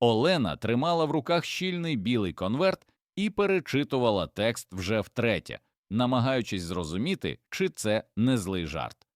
Олена тримала в руках щільний білий конверт і перечитувала текст вже втретє, намагаючись зрозуміти, чи це не злий жарт.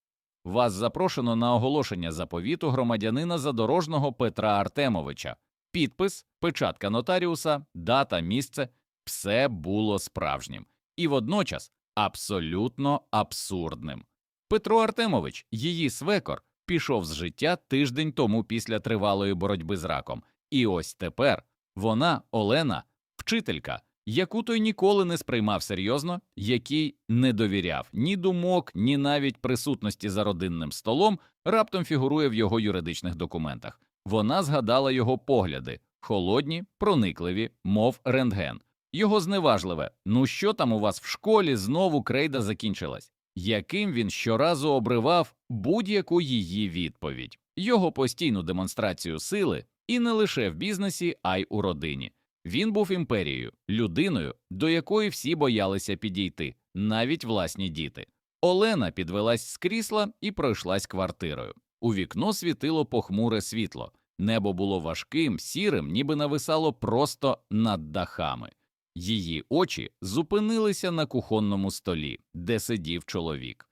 Вас запрошено на оголошення заповіту громадянина задорожного Петра Артемовича. Підпис, печатка нотаріуса, дата, місце все було справжнім і водночас абсолютно абсурдним. Петро Артемович, її свекор, пішов з життя тиждень тому після тривалої боротьби з раком. І ось тепер вона, Олена, вчителька, яку той ніколи не сприймав серйозно, якій не довіряв ні думок, ні навіть присутності за родинним столом, раптом фігурує в його юридичних документах. Вона згадала його погляди холодні, проникливі, мов рентген. Його зневажливе ну що там у вас в школі знову крейда закінчилась, яким він щоразу обривав будь-яку її відповідь, його постійну демонстрацію сили і не лише в бізнесі, а й у родині. Він був імперією, людиною, до якої всі боялися підійти, навіть власні діти. Олена підвелась з крісла і пройшлась квартирою. У вікно світило похмуре світло, небо було важким, сірим, ніби нависало просто над дахами. Її очі зупинилися на кухонному столі, де сидів чоловік.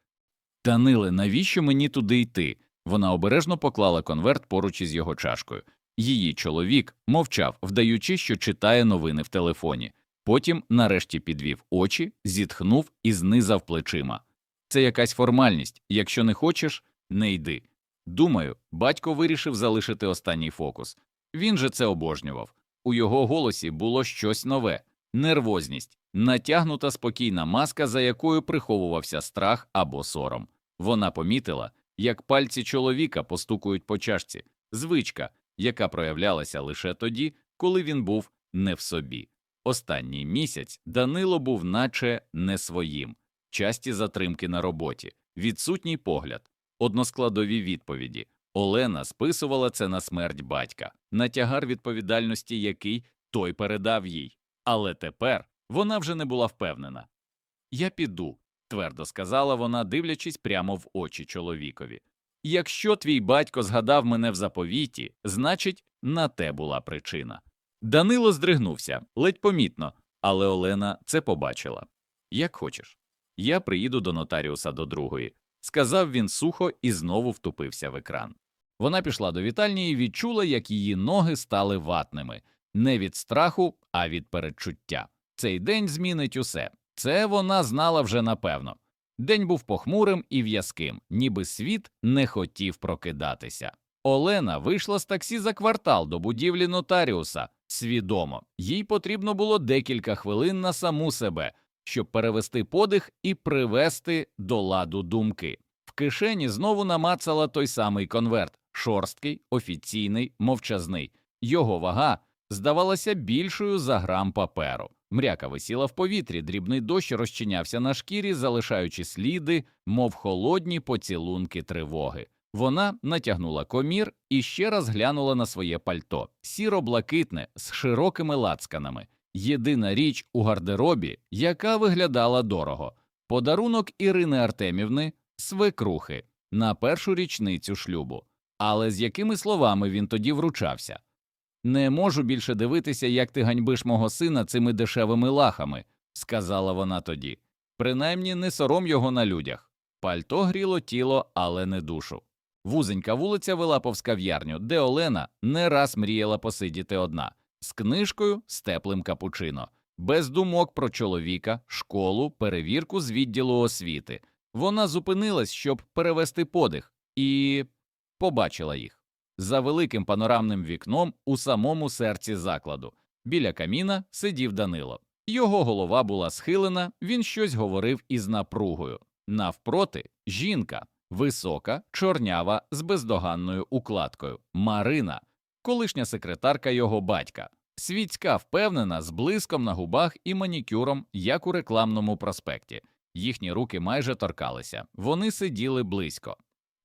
Даниле, навіщо мені туди йти? Вона обережно поклала конверт поруч із його чашкою. Її чоловік мовчав, вдаючи, що читає новини в телефоні. Потім, нарешті, підвів очі, зітхнув і знизав плечима. Це якась формальність. Якщо не хочеш, не йди. Думаю, батько вирішив залишити останній фокус. Він же це обожнював. У його голосі було щось нове нервозність, натягнута спокійна маска, за якою приховувався страх або сором. Вона помітила, як пальці чоловіка постукують по чашці, звичка, яка проявлялася лише тоді, коли він був не в собі. Останній місяць Данило був наче не своїм, часті затримки на роботі, відсутній погляд, односкладові відповіді. Олена списувала це на смерть батька, на тягар відповідальності, який той передав їй. Але тепер вона вже не була впевнена. Я піду, твердо сказала вона, дивлячись прямо в очі чоловікові. Якщо твій батько згадав мене в заповіті, значить, на те була причина. Данило здригнувся, ледь помітно, але Олена це побачила. Як хочеш. Я приїду до нотаріуса до другої, сказав він сухо і знову втупився в екран. Вона пішла до вітальні і відчула, як її ноги стали ватними, не від страху, а від передчуття. Цей день змінить усе. Це вона знала вже напевно. День був похмурим і в'язким, ніби світ не хотів прокидатися. Олена вийшла з таксі за квартал до будівлі нотаріуса. Свідомо, їй потрібно було декілька хвилин на саму себе, щоб перевести подих і привести до ладу думки. В кишені знову намацала той самий конверт шорсткий, офіційний, мовчазний. Його вага здавалася більшою за грам паперу. Мряка висіла в повітрі, дрібний дощ розчинявся на шкірі, залишаючи сліди, мов холодні поцілунки тривоги. Вона натягнула комір і ще раз глянула на своє пальто сіро-блакитне з широкими лацканами. Єдина річ у гардеробі, яка виглядала дорого подарунок Ірини Артемівни, свекрухи на першу річницю шлюбу. Але з якими словами він тоді вручався? Не можу більше дивитися, як ти ганьбиш мого сина цими дешевими лахами, сказала вона тоді. Принаймні не сором його на людях. Пальто гріло тіло, але не душу. Вузенька вулиця вела повз кав'ярню, де Олена не раз мріяла посидіти одна, з книжкою, з теплим капучино, без думок про чоловіка, школу, перевірку з відділу освіти. Вона зупинилась, щоб перевести подих, і побачила їх за великим панорамним вікном у самому серці закладу. Біля каміна сидів Данило. Його голова була схилена, він щось говорив із напругою. Навпроти жінка, висока, чорнява, з бездоганною укладкою, Марина, колишня секретарка його батька, світська впевнена, з блиском на губах і манікюром, як у рекламному проспекті. Їхні руки майже торкалися, вони сиділи близько,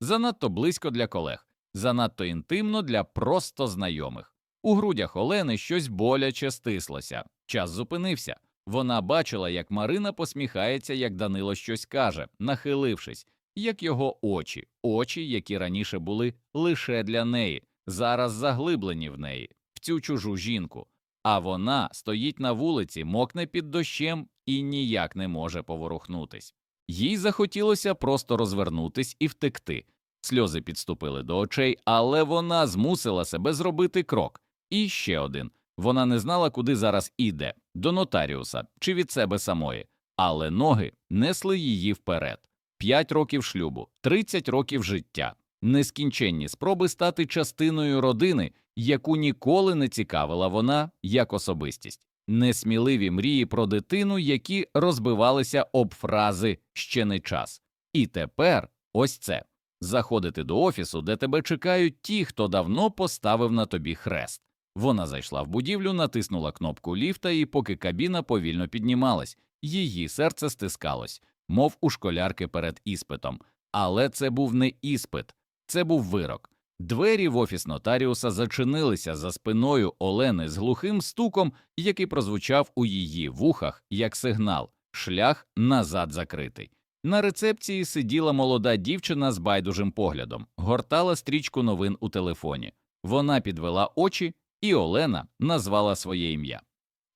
занадто близько для колег занадто інтимно для просто знайомих. У грудях Олени щось боляче стислося. Час зупинився. Вона бачила, як Марина посміхається, як Данило щось каже, нахилившись, як його очі, очі, які раніше були лише для неї, зараз заглиблені в неї. В цю чужу жінку, а вона стоїть на вулиці, мокне під дощем і ніяк не може поворухнутись. Їй захотілося просто розвернутись і втекти. Сльози підступили до очей, але вона змусила себе зробити крок. І ще один. Вона не знала, куди зараз іде до нотаріуса чи від себе самої, але ноги несли її вперед. П'ять років шлюбу, 30 років життя, нескінченні спроби стати частиною родини, яку ніколи не цікавила вона як особистість, несміливі мрії про дитину, які розбивалися об фрази ще не час. І тепер ось це заходити до офісу, де тебе чекають ті, хто давно поставив на тобі хрест. Вона зайшла в будівлю, натиснула кнопку ліфта, і поки кабіна повільно піднімалась, її серце стискалось, мов у школярки перед іспитом. Але це був не іспит, це був вирок. Двері в офіс нотаріуса зачинилися за спиною Олени з глухим стуком, який прозвучав у її вухах як сигнал шлях назад закритий. На рецепції сиділа молода дівчина з байдужим поглядом, гортала стрічку новин у телефоні. Вона підвела очі, і Олена назвала своє ім'я.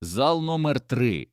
Зал номер три.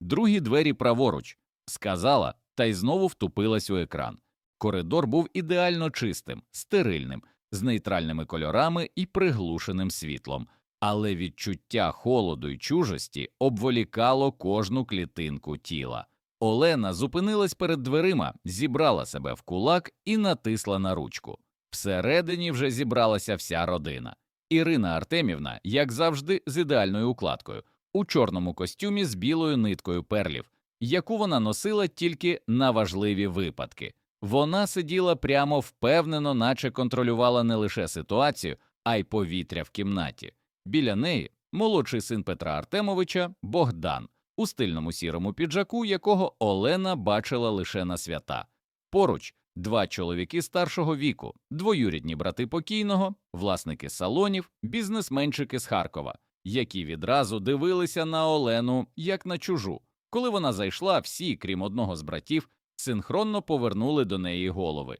Другі двері праворуч, сказала, та й знову втупилась у екран. Коридор був ідеально чистим, стерильним, з нейтральними кольорами і приглушеним світлом, але відчуття холоду й чужості обволікало кожну клітинку тіла. Олена зупинилась перед дверима, зібрала себе в кулак і натисла на ручку. Всередині вже зібралася вся родина. Ірина Артемівна, як завжди, з ідеальною укладкою, у чорному костюмі з білою ниткою перлів, яку вона носила тільки на важливі випадки. Вона сиділа прямо впевнено, наче контролювала не лише ситуацію, а й повітря в кімнаті. Біля неї молодший син Петра Артемовича Богдан у стильному сірому піджаку, якого Олена бачила лише на свята. Поруч два чоловіки старшого віку, двоюрідні брати покійного, власники салонів, бізнесменчики з Харкова, які відразу дивилися на Олену як на чужу. Коли вона зайшла, всі, крім одного з братів, синхронно повернули до неї голови.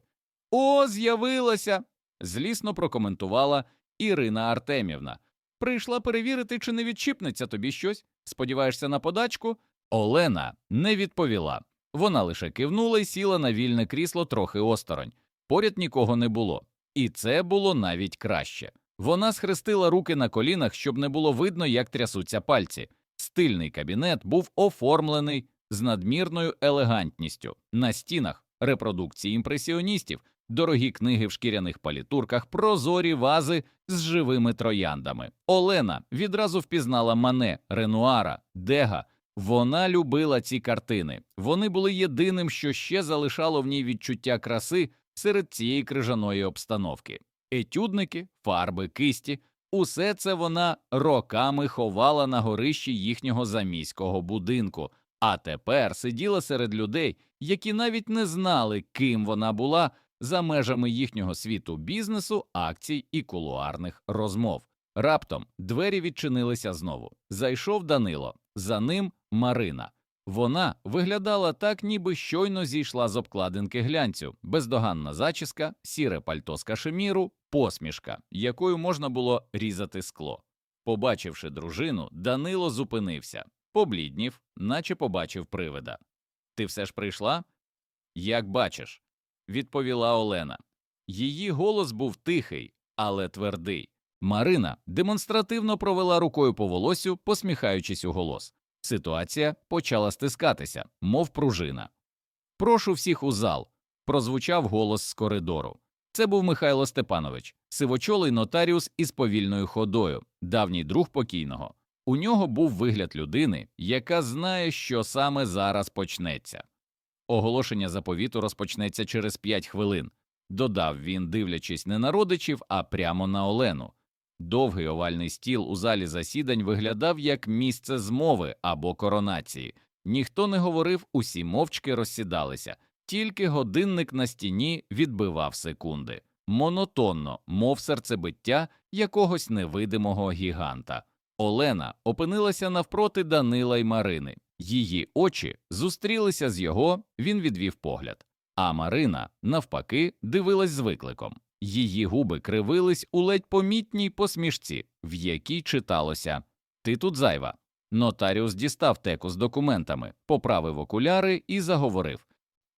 О, з'явилася. злісно прокоментувала Ірина Артемівна. Прийшла перевірити, чи не відчіпнеться тобі щось. Сподіваєшся на подачку? Олена не відповіла. Вона лише кивнула і сіла на вільне крісло трохи осторонь. Поряд нікого не було, і це було навіть краще. Вона схрестила руки на колінах, щоб не було видно, як трясуться пальці. Стильний кабінет був оформлений з надмірною елегантністю. На стінах репродукції імпресіоністів, дорогі книги в шкіряних палітурках, прозорі вази з живими трояндами. Олена відразу впізнала Мане, Ренуара, Дега. Вона любила ці картини. Вони були єдиним, що ще залишало в ній відчуття краси серед цієї крижаної обстановки. Етюдники, фарби, кисті. Усе це вона роками ховала на горищі їхнього заміського будинку, а тепер сиділа серед людей, які навіть не знали, ким вона була за межами їхнього світу бізнесу, акцій і кулуарних розмов. Раптом двері відчинилися знову. Зайшов Данило, за ним Марина. Вона виглядала так, ніби щойно зійшла з обкладинки глянцю, бездоганна зачіска, сіре пальто з кашеміру, посмішка, якою можна було різати скло. Побачивши дружину, Данило зупинився, побліднів, наче побачив привида. Ти все ж прийшла? Як бачиш, відповіла Олена. Її голос був тихий, але твердий. Марина демонстративно провела рукою по волосю, посміхаючись у голос. Ситуація почала стискатися, мов пружина. Прошу всіх у зал. прозвучав голос з коридору. Це був Михайло Степанович, сивочолий нотаріус із повільною ходою, давній друг покійного. У нього був вигляд людини, яка знає, що саме зараз почнеться. Оголошення заповіту розпочнеться через п'ять хвилин, додав він, дивлячись не на родичів, а прямо на Олену. Довгий овальний стіл у залі засідань виглядав як місце змови або коронації. Ніхто не говорив, усі мовчки розсідалися, тільки годинник на стіні відбивав секунди, монотонно, мов серцебиття якогось невидимого гіганта. Олена опинилася навпроти Данила й Марини. Її очі зустрілися з його, він відвів погляд. А Марина, навпаки, дивилась з викликом. Її губи кривились у ледь помітній посмішці, в якій читалося Ти тут зайва. Нотаріус дістав теку з документами, поправив окуляри і заговорив.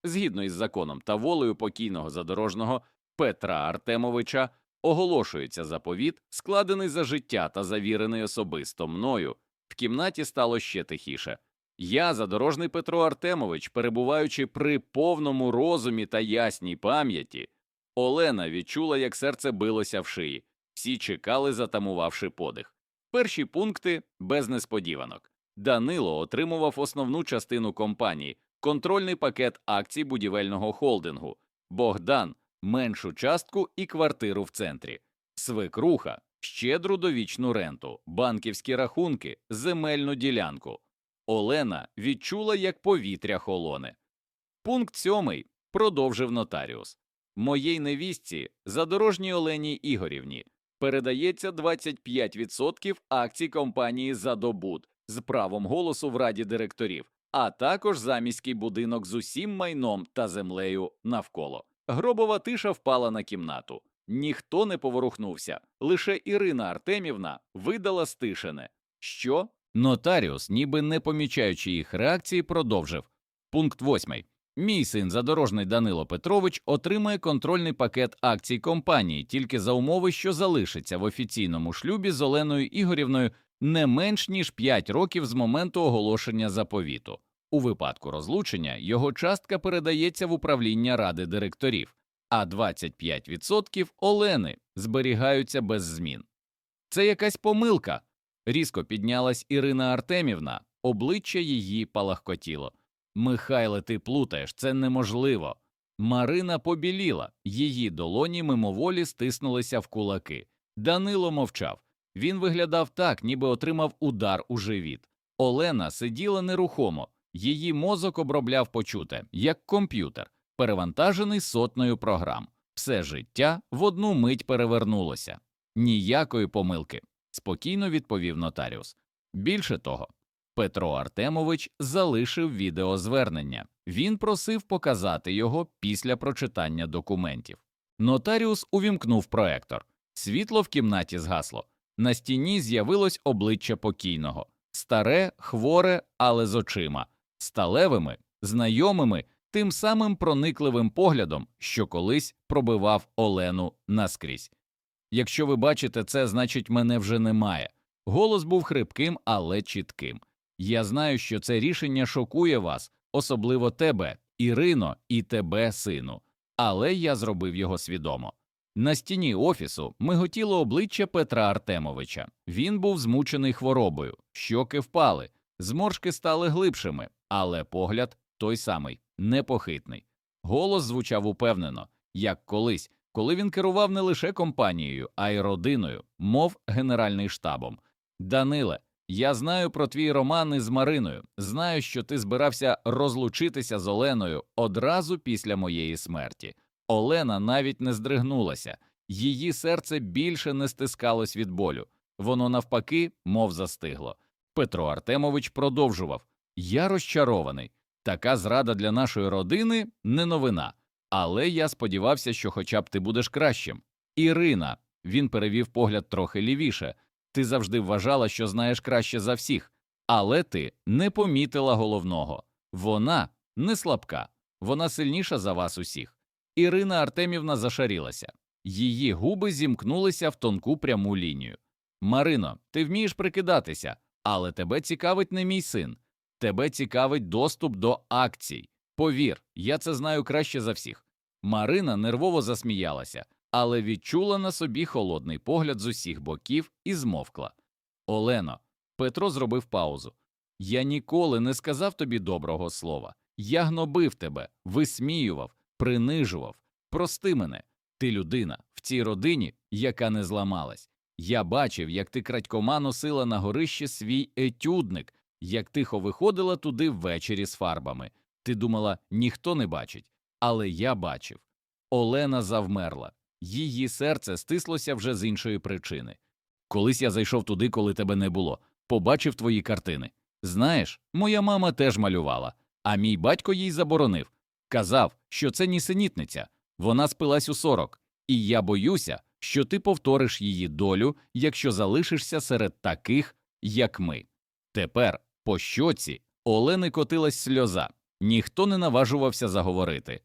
Згідно із законом та волею покійного задорожного Петра Артемовича, оголошується заповіт, складений за життя та завірений особисто мною. В кімнаті стало ще тихіше. Я, задорожний Петро Артемович, перебуваючи при повному розумі та ясній пам'яті, Олена відчула, як серце билося в шиї. Всі чекали, затамувавши подих. Перші пункти без несподіванок. Данило отримував основну частину компанії, контрольний пакет акцій будівельного холдингу, Богдан меншу частку і квартиру в центрі, свекруха, щедру довічну ренту, банківські рахунки, земельну ділянку. Олена відчула, як повітря холоне. Пункт сьомий продовжив нотаріус. Моїй невістці, задорожній Олені Ігорівні, передається 25% акцій компанії «Задобуд» з правом голосу в раді директорів, а також заміський будинок з усім майном та землею навколо. Гробова тиша впала на кімнату. Ніхто не поворухнувся, лише Ірина Артемівна видала стишене. Що? Нотаріус, ніби не помічаючи їх реакції, продовжив. Пункт восьмий. Мій син задорожний Данило Петрович отримає контрольний пакет акцій компанії тільки за умови, що залишиться в офіційному шлюбі з Оленою Ігорівною не менш ніж 5 років з моменту оголошення заповіту. У випадку розлучення його частка передається в управління ради директорів, а 25% Олени зберігаються без змін. Це якась помилка. Різко піднялась Ірина Артемівна, обличчя її палахкотіло. Михайле, ти плутаєш, це неможливо. Марина побіліла, її долоні мимоволі стиснулися в кулаки. Данило мовчав. Він виглядав так, ніби отримав удар у живіт. Олена сиділа нерухомо, її мозок обробляв почуте, як комп'ютер, перевантажений сотнею програм. Все життя в одну мить перевернулося. Ніякої помилки, спокійно відповів нотаріус. Більше того, Петро Артемович залишив відеозвернення. Він просив показати його після прочитання документів. Нотаріус увімкнув проектор. Світло в кімнаті згасло. На стіні з'явилось обличчя покійного, старе, хворе, але з очима, сталевими, знайомими, тим самим проникливим поглядом, що колись пробивав Олену наскрізь. Якщо ви бачите це, значить мене вже немає. Голос був хрипким, але чітким. Я знаю, що це рішення шокує вас, особливо тебе, Ірино, і тебе, сину. Але я зробив його свідомо. На стіні офісу миготіло обличчя Петра Артемовича. Він був змучений хворобою, щоки впали, зморшки стали глибшими, але погляд той самий, непохитний. Голос звучав упевнено, як колись, коли він керував не лише компанією, а й родиною, мов генеральний штабом. Даниле, я знаю про твій роман із Мариною, знаю, що ти збирався розлучитися з Оленою одразу після моєї смерті. Олена навіть не здригнулася, її серце більше не стискалось від болю, воно навпаки, мов застигло. Петро Артемович продовжував Я розчарований. Така зрада для нашої родини не новина. Але я сподівався, що хоча б ти будеш кращим. Ірина, він перевів погляд трохи лівіше. Ти завжди вважала, що знаєш краще за всіх, але ти не помітила головного вона не слабка, вона сильніша за вас усіх. Ірина Артемівна зашарілася, її губи зімкнулися в тонку пряму лінію. Марино, ти вмієш прикидатися, але тебе цікавить не мій син, тебе цікавить доступ до акцій. Повір, я це знаю краще за всіх. Марина нервово засміялася але відчула на собі холодний погляд з усіх боків і змовкла. Олено, Петро зробив паузу. Я ніколи не сказав тобі доброго слова. Я гнобив тебе, висміював, принижував. Прости мене, ти людина в цій родині, яка не зламалась. Я бачив, як ти крадькома носила на горище свій етюдник, як тихо виходила туди ввечері з фарбами. Ти думала, ніхто не бачить, але я бачив. Олена завмерла. Її серце стислося вже з іншої причини. Колись я зайшов туди, коли тебе не було, побачив твої картини. Знаєш, моя мама теж малювала, а мій батько їй заборонив. Казав, що це нісенітниця. Вона спилась у сорок. І я боюся, що ти повториш її долю, якщо залишишся серед таких, як ми. Тепер по щоці Олени котилась сльоза, ніхто не наважувався заговорити.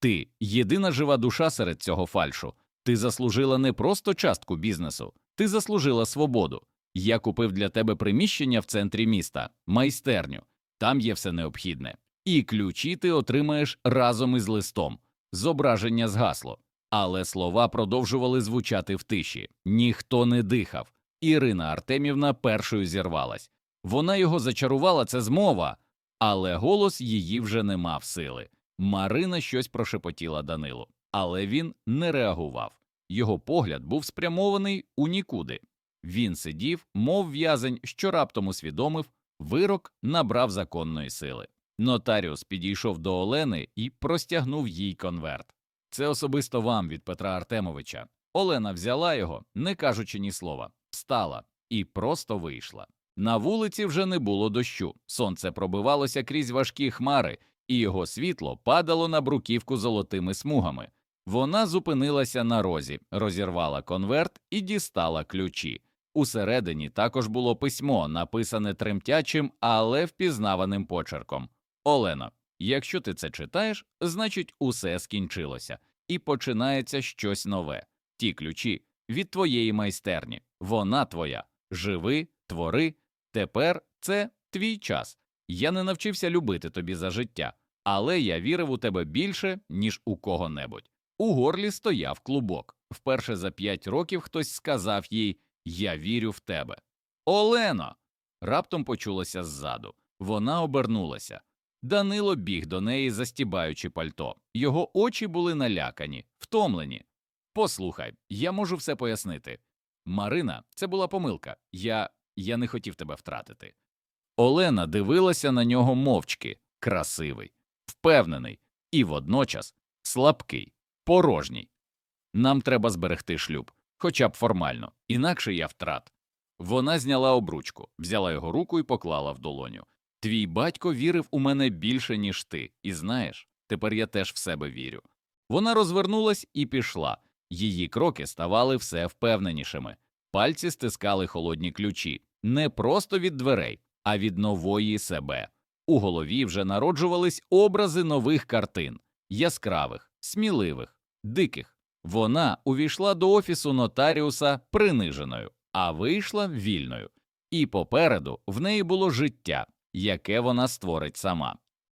Ти єдина жива душа серед цього фальшу. Ти заслужила не просто частку бізнесу, ти заслужила свободу. Я купив для тебе приміщення в центрі міста, майстерню. Там є все необхідне. І ключі ти отримаєш разом із листом. Зображення згасло. Але слова продовжували звучати в тиші. Ніхто не дихав. Ірина Артемівна першою зірвалась. Вона його зачарувала, це змова, але голос її вже не мав сили. Марина щось прошепотіла Данилу, але він не реагував. Його погляд був спрямований у нікуди. Він сидів, мов в'язень, що раптом усвідомив, вирок набрав законної сили. Нотаріус підійшов до Олени і простягнув їй конверт. Це особисто вам від Петра Артемовича. Олена взяла його, не кажучи ні слова, встала і просто вийшла. На вулиці вже не було дощу, сонце пробивалося крізь важкі хмари, і його світло падало на бруківку золотими смугами. Вона зупинилася на розі, розірвала конверт і дістала ключі. Усередині також було письмо, написане тремтячим, але впізнаваним почерком. Олена, якщо ти це читаєш, значить усе скінчилося, і починається щось нове. Ті ключі від твоєї майстерні, вона твоя. Живи, твори. Тепер це твій час. Я не навчився любити тобі за життя, але я вірив у тебе більше, ніж у кого-небудь. У горлі стояв клубок. Вперше за п'ять років хтось сказав їй Я вірю в тебе. Олено. Раптом почулося ззаду. Вона обернулася. Данило біг до неї, застібаючи пальто. Його очі були налякані, втомлені. Послухай, я можу все пояснити. Марина, це була помилка. Я. я не хотів тебе втратити. Олена дивилася на нього мовчки, красивий, впевнений і водночас слабкий, порожній. Нам треба зберегти шлюб, хоча б формально, інакше я втрат. Вона зняла обручку, взяла його руку і поклала в долоню. Твій батько вірив у мене більше, ніж ти, і знаєш, тепер я теж в себе вірю. Вона розвернулась і пішла. Її кроки ставали все впевненішими. Пальці стискали холодні ключі не просто від дверей, а від нової себе. У голові вже народжувались образи нових картин яскравих, сміливих, диких. Вона увійшла до офісу нотаріуса приниженою, а вийшла вільною. І попереду в неї було життя, яке вона створить сама.